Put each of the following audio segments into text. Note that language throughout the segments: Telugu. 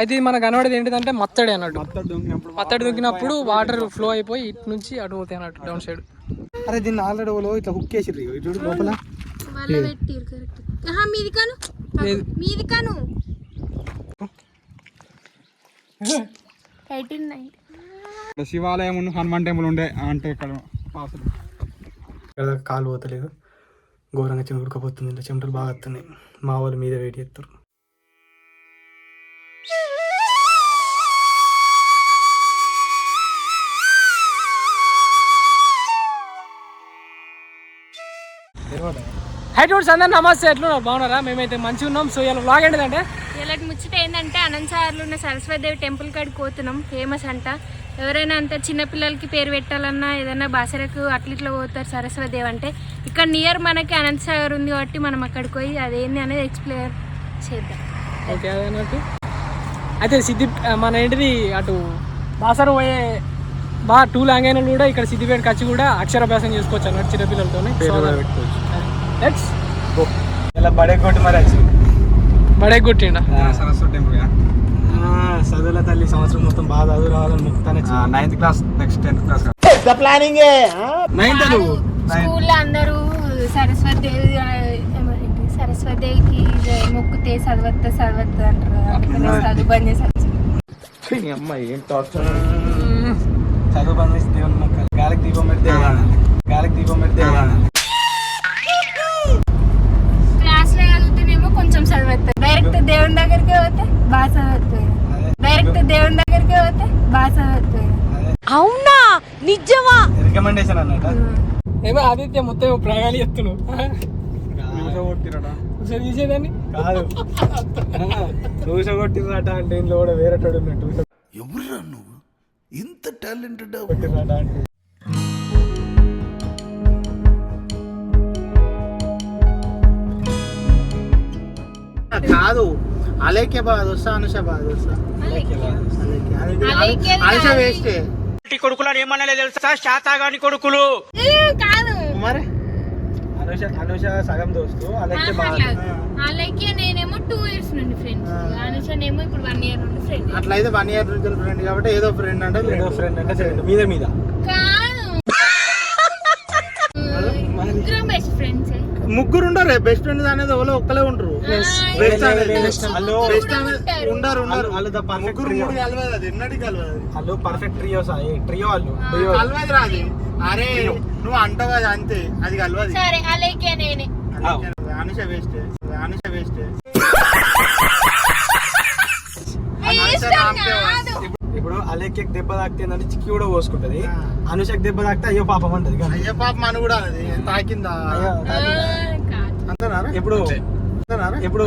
అయితే మనకు కనబడేది ఏంటిదంటే మత్తడి అన్నట్టు. మత్తడి దొంగినప్పుడు వాటర్ ఫ్లో అయిపోయి ఇటు నుంచి అటు పోతాయి అన్నట్టు డౌన్ సైడ్. అరే దీన్ని ఆల్రెడీ ఓలో ఇట్లా హుక్ చేసిర్రు ఇగో. ఇటు చూడు లోపల. మీది కాను. మీది శివాలయం హనుమాన్ టెంపుల్ ఉండే అంటే ఇక్కడ పాసులు. ఇక్కడ కాలు పోతలేదు. ఘోరంగా చెమట ఉడకపోతుంది. చెమటలు బాగా వస్తున్నాయి మా వాళ్ళు మీద వెయిట్ చేస్తారు. హై టూర్స్ అందరు నమస్తే. ఎట్లున్నారు? బాగున్నారా? మేమైతే మంచిగా ఉన్నాం. సో ఇలా బ్లాగ్ ఏంటిదంటే? ఇలాంటి ముచ్చట ఏంటంటే అనంతసార్లు ఉన్న సరస్వతిదేవి టెంపుల్ కాడికి పోతున్నాం. ఫేమస్ అంట. ఎవరైనా అంత చిన్నపిల్లలకి పేరు పెట్టాలన్నా ఏదైనా బాసరకు అట్లా ఇట్లా పోతారు సరస్వతిదేవి అంటే ఇక్కడ నియర్ మనకి అనంతసాగర్ ఉంది కాబట్టి మనం అక్కడికి పోయి అదేంది అనేది ఎక్స్ప్లెయిన్ చేద్దాం. ఓకే అదే అన్నట్టు. అయితే సిద్ధి మన ఏంటిది అటు బాసర పోయే బాగా టూ లాంగ్ కూడా ఇక్కడ సిద్దిపేటకి వచ్చి కూడా అక్షరాభ్యాసం చేసుకోవచ్చు అన్నట్టు చిన్నపిల్లలతో లెట్స్ ఇలా బడే కొట్టి మరి వచ్చి. బడే కొట్టిండ సరస్వతి టెంపుల్ చదువుల తల్లి సంవత్సరం మొత్తం బాగా చదువు రావాలని ముక్తానే ninth class next tenth class ninth నువ్వు? స్కూల్లో అందరూ సరస్వతి దేవి సరస్వతి దేవికి మొక్కుతే అంటారు. అందుకనే చదువు బంద్ చేసి అమ్మాయి ఏం టార్చర్ చదువు బంద్ చేసి దేవుని మొక్కాలి. గాలికి దీపం పెడితే గాలికి దీపం పెడితే డైరెక్ట్ దేవుని దగ్గరికి పోతే బాగా చదవద్దు డైరెక్ట్ దేవుని దగ్గరికి పోతే బాగా చదవద్దు అవునా? నిజమా? రికమెండేషన్ అన్నట ఏమో ఆదిత్య మొత్తం ప్రయాణాలు చెప్తున్నావు. కాదు. కొట్టిరట అంటే ఇంట్లో కూడా వేరే టోడు ట్యూష ఎవరురా నువ్వు? ఇంత టాలెంటెడ్ కొట్టిరట అంటే కాదు. అలేకే బాగా వస్తా అనుష బాగా వస్తా అనుష వేస్ట్. కాదు. మరి? అనుష అనుష సగం దోస్తు అలాగే నేనేమో టూ ఇయర్స్ నుండి ఫ్రెండ్స్ అనుషనేమో ఇప్పుడు వన్ ఇయర్ నుండి ఫ్రెండ్ అట్లయితే వన్ ఇయర్ నుంచి ఫ్రెండ్ కాబట్టి ఏదో ఫ్రెండ్ అంటే ఏదో ఫ్రెండ్ అంటే. మీద మీద. ముగ్గురు ఉండరు బెస్ట్ ఫ్రెండ్ అనేది ఎవరో ఒక్కలే ఉంటారు బెస్ట్ అనేది హలో. బెస్ట్ ఉండరు ఉండరు. ముగ్గురు మూడు కలవదు అది ఎన్నటికి కలవదు. అది. వాళ్ళు పర్ఫెక్ట్ ట్రియో సాయి ట్రియో వాళ్ళు. కలవదు రాది అరే నువ్వు అంటావు కదా అంతే. అది కలవదు. సరే అలాగే నేనే. అనుష వేస్ట్ అనుష వేస్ట్ ఇప్పుడు అలేఖ్యకి దెబ్బ తాకితేందంటే చిక్కి కూడా పోసుకుంటది. అనుషకి దెబ్బ తాకితే అయ్యో పాపం అంటది అయ్యో పాప మన కూడా అది తాకిందా? ఇప్పుడు ఇప్పుడు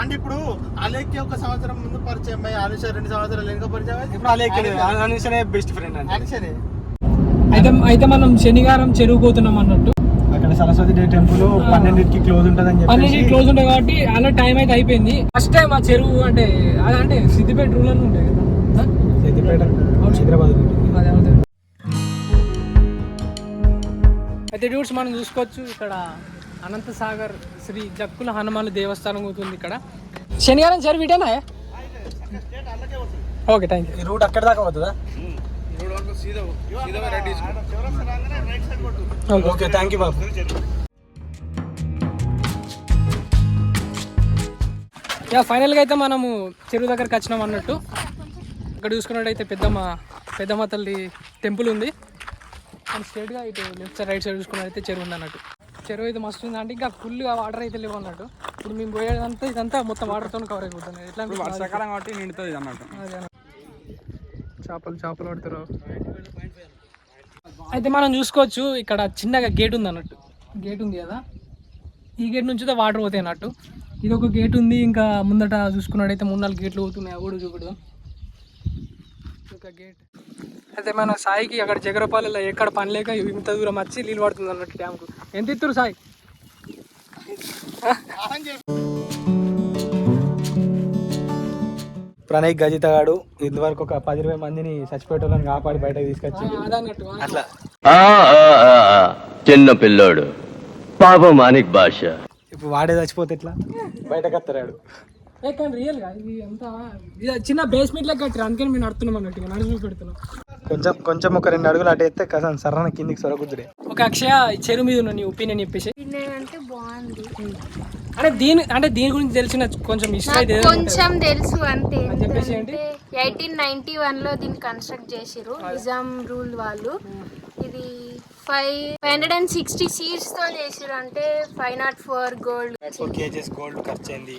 అంటే ఇప్పుడు అలేఖ్య ఒక సంవత్సరం ముందు పరిచయం అయ్యి అనుష రెండు సంవత్సరాలు వెనుక పరిచయం అయ్యి ఇప్పుడు అలేఖ్య అనుషనే బెస్ట్ ఫ్రెండ్ అంటే. అనుషనే. అయితే అయితే మనం శనివారం చెరువు పోతున్నాం అన్నట్టు. అక్కడ సరస్వతి డే టెంపుల్ పన్నెండింటికి క్లోజ్ ఉంటదని పన్నెండు చెప్పేసి క్లోజ్ ఉంటాయి కాబట్టి అలా టైం అయితే అయిపోయింది. ఫస్ట్ టైం ఆ చెరువు అంటే అదంటే సిద్దిపేట రూల్ అని ఉంటాయి కదా? సిద్దిపేట హైదరాబాద్. అయితే డ్యూట్స్ మనం చూసుకోవచ్చు ఇక్కడ అనంత సాగర్ శ్రీ జక్కుల హనుమాన్ దేవస్థానం అవుతుంది ఇక్కడ. శనివారం చెరువు ఇటేనా ఓకే థ్యాంక్ యూ ఈ రూట్ అక్కడ దాకా పోతుందా? ఓకే థ్యాంక్ యూ బాబు. యా ఫైనల్గా అయితే మనము చెరువు దగ్గరకు వచ్చినాం అన్నట్టు. ఇక్కడ చూసుకున్నట్టయితే పెద్దమ్మ పెద్దమ్మ తల్లి టెంపుల్ ఉంది. అండ్ స్ట్రేట్గా ఇటు లెఫ్ట్ సైడ్ రైట్ సైడ్ చూసుకున్నట్టయితే చెరువు ఉంది అన్నట్టు చెరువు అయితే మస్తు ఉంది. అంటే ఇంకా ఫుల్గా వాటర్ అయితే లేవు అన్నట్టు. ఇప్పుడు మేము పోయేదంతా ఇదంతా మొత్తం వాటర్తో కవర్ అయిపోతుంది. ఎట్లా? వర్షాకాలం కాబట్టి నిండుతుంది అన్నట్టు. చేపలు చేపలు పడతారు అయితే మనం చూసుకోవచ్చు ఇక్కడ చిన్నగా గేట్ ఉంది అన్నట్టు. గేట్ ఉంది కదా? ఈ గేట్ నుంచి వాటర్ పోతాయి అన్నట్టు. ఇది ఒక గేట్ ఉంది. ఇంకా ముందట చూసుకున్నట్టయితే మూడు నాలుగు గేట్లు పోతున్నాయి. కూడా చూపెడదాం ఒక గేట్ అయితే మన సాయికి అక్కడ జగరపాలలో ఎక్కడ పని లేక ఇంత దూరం వచ్చి నీళ్ళు పడుతుంది అన్నట్టు ట్యాంకు ఎంత ఇస్తారు సాయి? ప్రణయ్ గజిత గాడు ఇంతవరకు ఒక పది ఇరవై మందిని చచ్చిపోయేటోళ్ళని కాపాడి బయటకు తీసుకొచ్చి. అట్లా. చిన్న పిల్లోడు. పాపం మానిక్ భాష ఇప్పుడు వాడే చచ్చిపోతే ఎట్లా? బయటకు వస్తాడు ఏ కానీ రియల్గా ఇది అంతా ఇది చిన్న బేస్మెంట్ లెక్క కట్టారు? అందుకని మేము నడుతున్నాం అన్నట్టు ఇక నడుచు పెడుతున్నాం. కొంచెం కొంచెం ఒక రెండు అడుగులు అటు ఎత్తే కసం సర్రన కిందికి సొరగుద్దుడే. ఒక అక్షయ ఈ చెరువు మీద ఉన్న నీ ఒపీనియన్ చెప్పేసి. అంటే బాగుంది. అంటే దీని అంటే దీని గురించి తెలిసిన కొంచెం హిస్టరీ అయితే? కొంచెం తెలుసు అంతే. చెప్పేసి ఏంటి? ఎయిటీన్ నైన్టీ వన్లో దీన్ని కన్స్ట్రక్ట్ చేసిరు నిజాం రూల్ వాళ్ళు. ఇది five five hundred and sixty సీట్స్తో చేసిరు అంటే five not four gold. Kgs gold ఖర్చు అయింది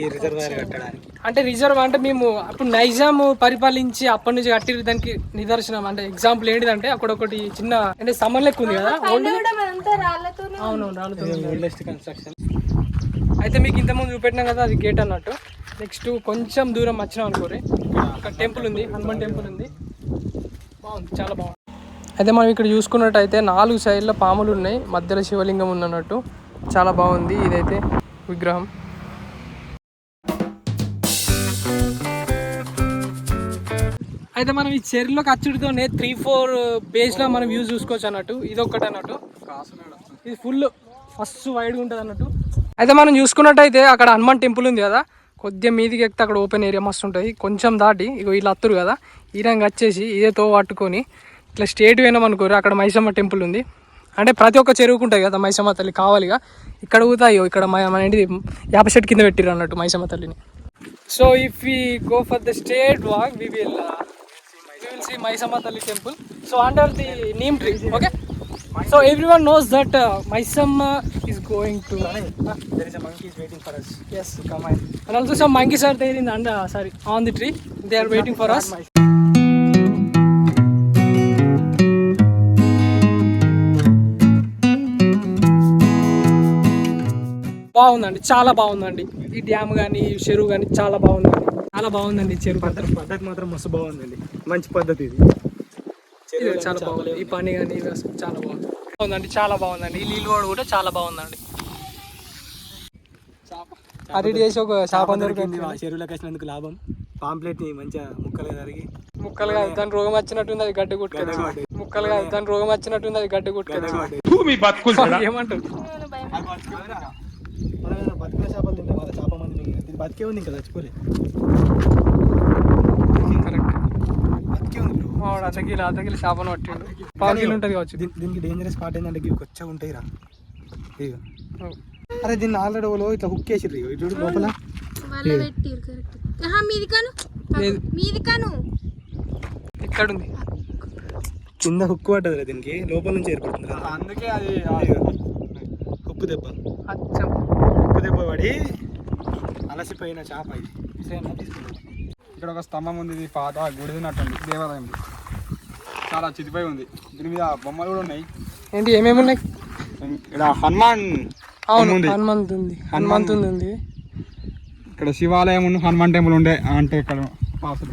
ఈ రిజర్వాయర్ కట్టడానికి. అంటే రిజర్వ్ అంటే మేము అప్పుడు నైజాం పరిపాలించి అప్పటి నుంచి కట్టిరు దానికి నిదర్శనం. అంటే ఎగ్జాంపుల్ ఏంటిదంటే అక్కడ ఒకటి చిన్న అంటే సమ్మర్ లెక్క ఉంది కదా కన్స్ట్రక్షన్ అయితే మీకు ఇంతకుముందు చూపెట్టినాం కదా అది గేట్ అన్నట్టు. నెక్స్ట్ కొంచెం దూరం వచ్చినాం అనుకోరి ఒక టెంపుల్ ఉంది హనుమాన్ టెంపుల్ ఉంది. బాగుంది చాలా బాగుంది. అయితే మనం ఇక్కడ చూసుకున్నట్టయితే నాలుగు సైడ్ల పాములు ఉన్నాయి. మధ్యలో శివలింగం ఉందన్నట్టు. చాలా బాగుంది. ఇదైతే విగ్రహం. అయితే మనం ఈ చెరువులోకి అచ్చుడితోనే త్రీ ఫోర్ బేస్లో మనం వ్యూ చూసుకోవచ్చు అన్నట్టు. ఇది ఒకటి అన్నట్టు. ఇది ఫుల్ ఫస్ట్ వైడ్గా ఉంటుంది అన్నట్టు. అయితే మనం చూసుకున్నట్టయితే అక్కడ హనుమాన్ టెంపుల్ ఉంది కదా. కొద్దిగా మీదికి ఎక్కితే అక్కడ ఓపెన్ ఏరియా మస్తు ఉంటుంది. కొంచెం దాటి ఇక వీళ్ళు అత్తురు కదా. ఈ రంగు వచ్చేసి ఇదే తో పట్టుకొని ఇట్లా స్టేట్ పోయినాం అనుకోరు అక్కడ మైసమ్మ టెంపుల్ ఉంది. అంటే ప్రతి ఒక్క చెరువుకు ఉంటాయి కదా మైసమ్మ తల్లి కావాలి ఇక్కడ ఊతాయి ఇక్కడ మన ఏంటిది యాప సెట్ కింద పెట్టిరు అన్నట్టు మైసమ్మ తల్లిని. So if we go for the state walk will see Maisamma Thalli temple. So under the neem tree okay so every one knows that Maisamma is going to monkeys waiting for us as come and also some monkeys are there and sorry on the tree they are waiting for us బాగుందండి చాలా బాగుందండి. ఈ డ్యామ్ కానీ ఈ చెరువు కానీ చాలా బాగుందండి. చాలా బాగుందండి చెరువు. పద్ధతి పద్ధతి మాత్రం మస్తు బాగుందండి. మంచి పద్ధతి ఇది. చాలా బాగుంది. ఈ పని కానీ చాలా బాగుంది. బాగుందండి చాలా బాగుందండి. ఈ నీళ్ళు కూడా చాలా బాగుందండి. అడిట్ చేసి ఒక చేప దొరికింది చెరువులోకి వచ్చినందుకు లాభం. పాంప్లెట్ని మంచిగా ముక్కలుగా తరిగి ముక్కలు కాదు దాని రోగం వచ్చినట్టుంది అది గడ్డ కొట్టుకెళ్ళి ముక్కలు కాదు దాని రోగం వచ్చినట్టుంది అది గడ్డ కొట్టుకెళ్ళి ఏమంటారు? బతికిన చేపలు తింటే మన చేప మంది మిగిలిన ఇది బతికే ఉంది ఇంకా చచ్చిపోలే కరెక్ట్. బతికే ఉంది బ్రో. వాడు అతగిలి అతగిలి చేపను పట్టిండు. పావు కిలో ఉంటుంది కావచ్చు. దీనికి డేంజరస్ పార్ట్ ఏంటంటే ఇవి కొచ్చగా ఉంటాయి రా. అరే దీన్ని ఆల్రెడీ ఓలో ఇట్లా హుక్ వేసిర్రు ఇగో. ఇటు చూడు లోపల. వాళ్ళ మీది కాను. లేదు. మీది కాను. ఇక్కడ ఉంది కింద హుక్ పట్టదు దీనికి. లోపల నుంచి ఏర్పడుతుంది అందుకే అది హుక్కు దెబ్బ. అచ్చం. హుక్కు దెబ్బ పడి అలసిపోయిన చేప ఇది. సేమ్ ఇక్కడ ఒక స్తంభం ఉంది ఇది పాత గుడి ఉన్నట్టుంది దేవాలయం చాలా చితిపోయి ఉంది. దీని మీద బొమ్మలు కూడా ఉన్నాయి. ఏంటి ఏమేమి ఉన్నాయి? ఇక్కడ హనుమాన్ అవును ఉంది. హనుమంత్ ఉంది. హనుమంత్ ఉంది ఇక్కడ శివాలయం ఉన్న హనుమాన్ టెంపుల్ ఉండే అంటే ఇక్కడ పాసులు.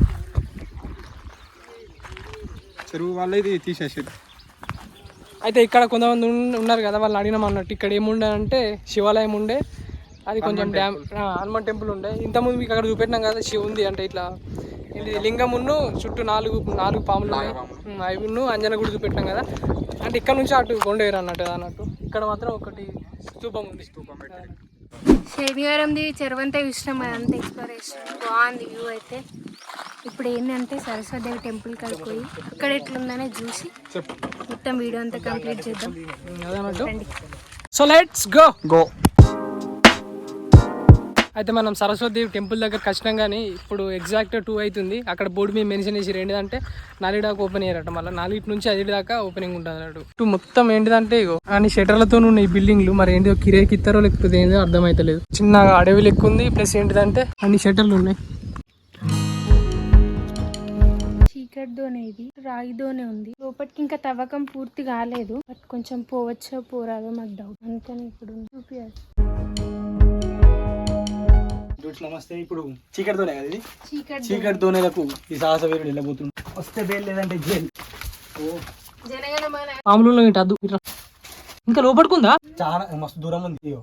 చెరువు వల్ల ఇది తీసేసేది అయితే ఇక్కడ కొంతమంది ఉన్- ఉన్నారు కదా వాళ్ళని అడిగినాం అన్నట్టు. ఇక్కడ ఏముండే అంటే శివాలయం ఉండే అది కొంచెం డ్యామ్ హనుమాన్ టెంపుల్ ఉండే. ఇంతకుముందు మీకు అక్కడ చూపెట్టినాం కదా శివ ఉంది అంటే ఇట్లా. ఏంటి లింగమును చుట్టూ నాలుగు నాలుగు పాములు ఉన్నాయి. ఉమ్, అవి ఉన్ను అంజన గుడి చూపెట్టినాం కదా. అంటే ఇక్కడ నుంచి అటు కొండేరు అన్నట్టు అన్నట్టు. ఇక్కడ మాత్రం ఒకటి స్తూపం ఉంది. స్తూపం శనివారంది చెరువంతా చూసినాం అదంతా ఎక్స్ప్లోరేషన్ బాగుంది వ్యూ అయితే. ఇప్పుడు ఏంటంటే సరస్వదేవి టెంపుల్ కాడికి పోయి అక్కడ ఎట్లుందనే చూసి మొత్తం వీడియో అంతా కంప్లీట్ చేద్దాం. సో లెట్స్ గో గో అయితే మనం సరస్వతి టెంపుల్ దగ్గర వచ్చినాం కానీ ఇప్పుడు ఎగ్జాక్ట్ టూ అవుతుంది అక్కడ బోర్డు మీద మెన్షన్ చేసి ఏంటిదంటే నాలుగు ఓపెన్ అయ్యారట. మళ్ళీ నాలుగు నుంచి ఐదు దాకా ఓపెనింగ్ ఉంటుంది అన్నట్టు. ఇటు మొత్తం ఏంటిదంటే ఇగో అని షటర్లతో ఉన్న ఈ బిల్డింగ్లు మరి ఏంటో కిరేకి ఇస్తారో లేకపోతే ఏంటో అర్థమైతలేదు. చిన్నగా అడవి లెక్క ఉంది. ప్లస్ ఏంటిదంటే అన్ని షటర్లు ఉన్నాయి. చీకటి ఇది. రాయితోనే ఉంది. లోపలికి ఇంకా తవ్వకం పూర్తి కాలేదు. బట్ కొంచెం పోవచ్చో పోరాదో మాకు డౌట్ అందుకని ఇప్పుడు చూపించాలి డూట్స్ నమస్తే. ఇప్పుడు చీకటితోనే కదా ఇది? చీకటి చీకటి దోనేలకు ఈ సాహస వీరుడు వెళ్ళబోతుంది వస్తే బేల్ లేదంటే జైలు. జనగణమన. మామూలు ఇటు అద్దు ఇట్రా. ఇంకా లోపడుకుందా? చాలా మస్తు దూరం ఉంది.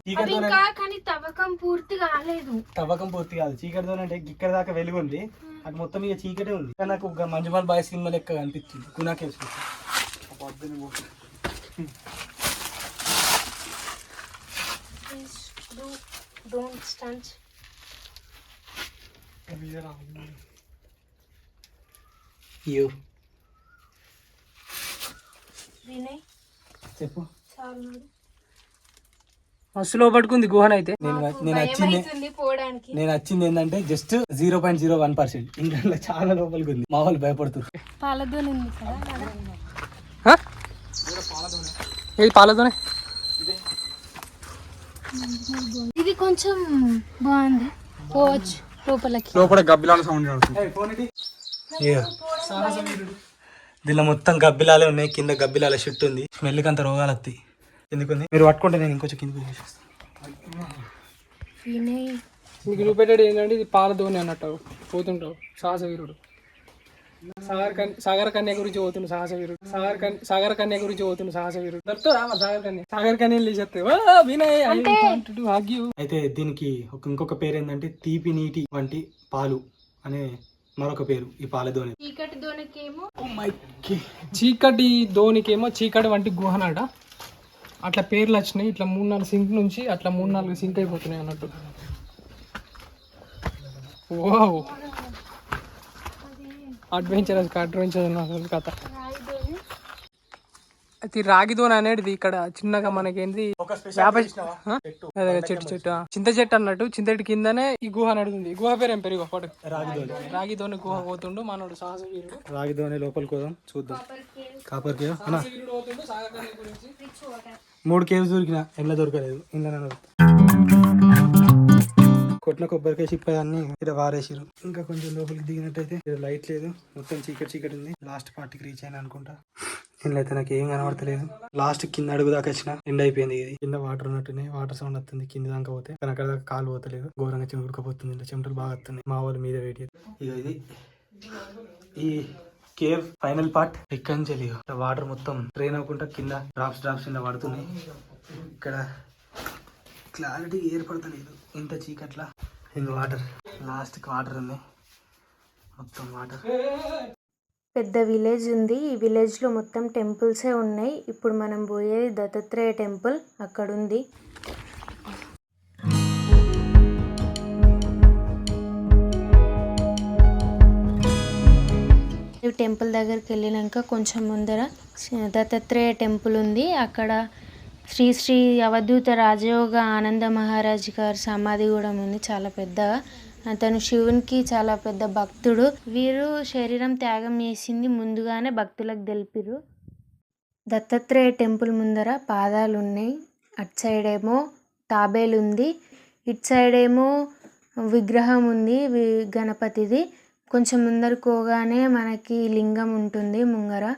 కానీ తవ్వకం పూర్తి కాలేదు. తవ్వకం పూర్తి కాదు. చీకటి దోనే అంటే ఇక్కడ దాకా వెలుగు ఉంది అది మొత్తం ఇక చీకటే ఉంది. కానీ నాకు ఒక మంజుమాల్ బాయ్ సినిమా లెక్క అనిపించింది గునా కేవ్స్ డోంట్ స్టంచ్ వినయ్ చెప్పు. చాలు మస్తు లోపట్టుకుంది గుహన అయితే. నేను నేను వచ్చింది నేను వచ్చింది ఏంటంటే just zero point zero one percent ఇంకా చాలా లోపలికి ఉంది. మా వాళ్ళు హ? ఇది పాలతోనే ఇది కొంచెం బాగుంది. పోవచ్చు. లోపలికి. లోపల గబ్బిలాల సౌండ్ దీనిలో మొత్తం గబ్బిలాలే ఉన్నాయి కింద గబ్బిలాల షుట్టు ఉంది. స్మెల్కి అంత రోగాలు వస్తాయి. ఎందుకుంది? మీరు పట్టుకుంటే నేను ఇంకొంచెం వినయ్. మీకు చూపెట్టాడు ఏంటంటే ఇది పాలతోనే అన్నట్టు. పోతుంటావు. సాహస వీరుడు సాగర్ కన్య సాగర కన్య గురించి పోతుండు సాహస వీరుడు. సాగర్ కన్య సాగర కన్య గురించి పోతుండు సాహస వీరుడు. సాగర్ కన్య? సాగర్ కన్య వినయ్ అయితే దీనికి ఒక ఇంకొక పేరు ఏంటంటే తీపి నీటి వంటి పాలు అనే మరొక పేరు ఈ పాలదోని చీకటి దోనకేమో చీకటి ధోనికేమో చీకటి వంటి గుహనాట. అట్లా పేర్లు వచ్చినాయి ఇట్లా మూడు నాలుగు సింక్ నుంచి అట్లా మూడు నాలుగు సింక్ అయిపోతున్నాయి అన్నట్టు. వావ్ అడ్వెంచరస్ అడ్వెంచర్ అసలు కథ అయితే ఈ రాగి దోన అనేది ఇక్కడ చిన్నగా మనకేంది? వేప? అదే చెట్టు చెట్టు. చింత చెట్టు అన్నట్టు. చింతటి కిందనే ఈ గుహ నడుతుంది గుహ పేరు ఏం పెరుగు పాటు రాగిదోని. రాగి దోని గుహ పోతుండు మనోడు సాహస వీరుడు రాగిదోని లోపలికి పోదాం చూద్దాం. కాపర్ కేవ్ మూడు కేవ్స్ దొరికిన ఎండ్ల దొరకలేదు. ఇంట్లో కొట్టిన కొబ్బరికాయ చిప్ప అన్ని ఇక్కడ వారేసారు ఇంకా కొంచెం లోపలికి దిగినట్టయితే ఇక్కడ లైట్ లేదు. మొత్తం చీకటి చీకటి ఉంది. లాస్ట్ పార్టీకి రీచ్ అయినా అనుకుంటా. ఇందులో నాకు ఏం కనబడతలేదు. లాస్ట్ కింద అడుగు దాకా వచ్చిన ఎండ్ అయిపోయింది ఇది. కింద వాటర్ ఉన్నట్టున్నాయి వాటర్ సౌండ్ వస్తుంది. కింద దాకా పోతే కానీ అక్కడ దాకా కాలు పోతలేదు. ఘోరంగా చిన్న ఉడకపోతుంది ఇలా చెమటలు బాగా వస్తున్నాయి. మా వాళ్ళు మీద వెయిట్ ఇక ఇది. ఈ కేవ్ ఫైనల్ పార్ట్ ఎక్కడి నుంచి వాటర్ మొత్తం ట్రైన్ అవ్వకుండా కింద డ్రాప్స్ డ్రాప్స్ కింద పడుతున్నాయి. ఇక్కడ క్లారిటీ ఏర్పడతలేదు. ఇంత చీకట్లా. ఇంకా వాటర్. లాస్ట్కి వాటర్ ఉంది. మొత్తం వాటర్. పెద్ద విలేజ్ ఉంది. ఈ విలేజ్లో మొత్తం టెంపుల్సే ఉన్నాయి. ఇప్పుడు మనం పోయేది దత్తాత్రేయ టెంపుల్. అక్కడ ఉంది ఈ టెంపుల్ దగ్గరికి వెళ్ళినాక కొంచెం ముందర దత్తాత్రేయ టెంపుల్ ఉంది. అక్కడ శ్రీ శ్రీ అవధూత రాజయోగ ఆనంద మహారాజ్ గారి సమాధి కూడా ఉంది. చాలా పెద్దగా. అతను శివునికి చాలా పెద్ద భక్తుడు. వీరు శరీరం త్యాగం చేసింది ముందుగానే భక్తులకు తెలిపిరు దత్తాత్రేయ టెంపుల్ ముందర పాదాలు ఉన్నాయి అటు సైడ్ ఏమో తాబేలు ఉంది. ఇటు సైడ్ ఏమో విగ్రహం ఉంది వి- గణపతిది. కొంచెం ముందరకు పోగానే మనకి లింగం ఉంటుంది ముంగర.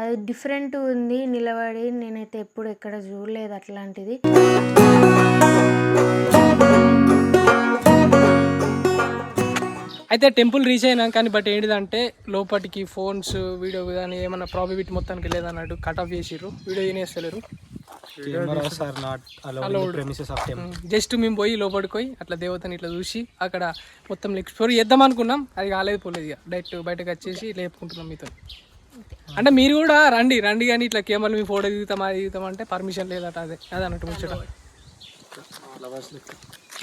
అది డిఫరెంట్ ఉంది నిలబడి నేనైతే ఎప్పుడు ఎక్కడ చూడలేదు అట్లాంటిది. అయితే టెంపుల్ రీచ్ అయినాం కానీ బట్ ఏంటిదంటే లోపటికి ఫోన్స్ వీడియో కానీ ఏమన్నా ప్రాబిలిటీ మొత్తానికి లేదన్నట్టు కట్ ఆఫ్ చేసిర్రు. Video తినేస్తలేరు cameras are not allowed premises of temple just మేము పోయి లోపలికి పోయి అట్లా దేవతని ఇట్లా చూసి అక్కడ మొత్తం ఎక్స్ప్లోర్ చేద్దాం అనుకున్నాం. అది కాలేదు పోలేదు ఇక. డైరెక్ట్ బయటకు వచ్చేసి ఇట్లా చెప్పుకుంటున్నాం మీతో. అంటే మీరు కూడా రండి రండి కానీ ఇట్లా కెమెరాలు మీ ఫోటో దిగుతాం అది దిగుతాం అంటే పర్మిషన్ లేదట అదే అదే అన్నట్టు ముచ్చట.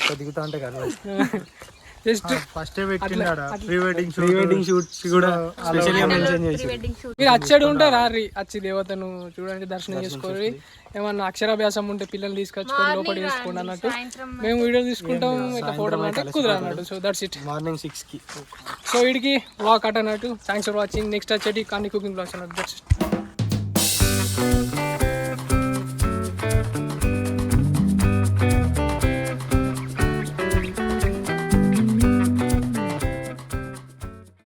దిగుతా అంటే కదా. Just first pre wedding pre wedding shoots కూడా స్పెషల్గా మెన్షన్ చేసి మీరు అచ్చడి ఉంటే రారి వచ్చి దేవతను చూడండి దర్శనం చేసుకోరి. ఏమన్నా అక్షరాభ్యాసం ఉంటే పిల్లల్ని తీసుకొచ్చుకొని లోపలి తీసుకోండి అన్నట్టు. మేము వీడియో తీసుకుంటాం ఇట్లా ఫోటో అంటే కుదర అన్నట్టు. సో దట్స్ ఇట్ మార్నింగ్ సిక్స్కి సో వీడికి బ్లాగ్ కట్ అన్నట్టు. థ్యాంక్స్ ఫర్ వాచింగ్ నెక్స్ట్ వచ్చేటి కానీ కుకింగ్ బ్లాగ్స్ అన్నట్టు. That's it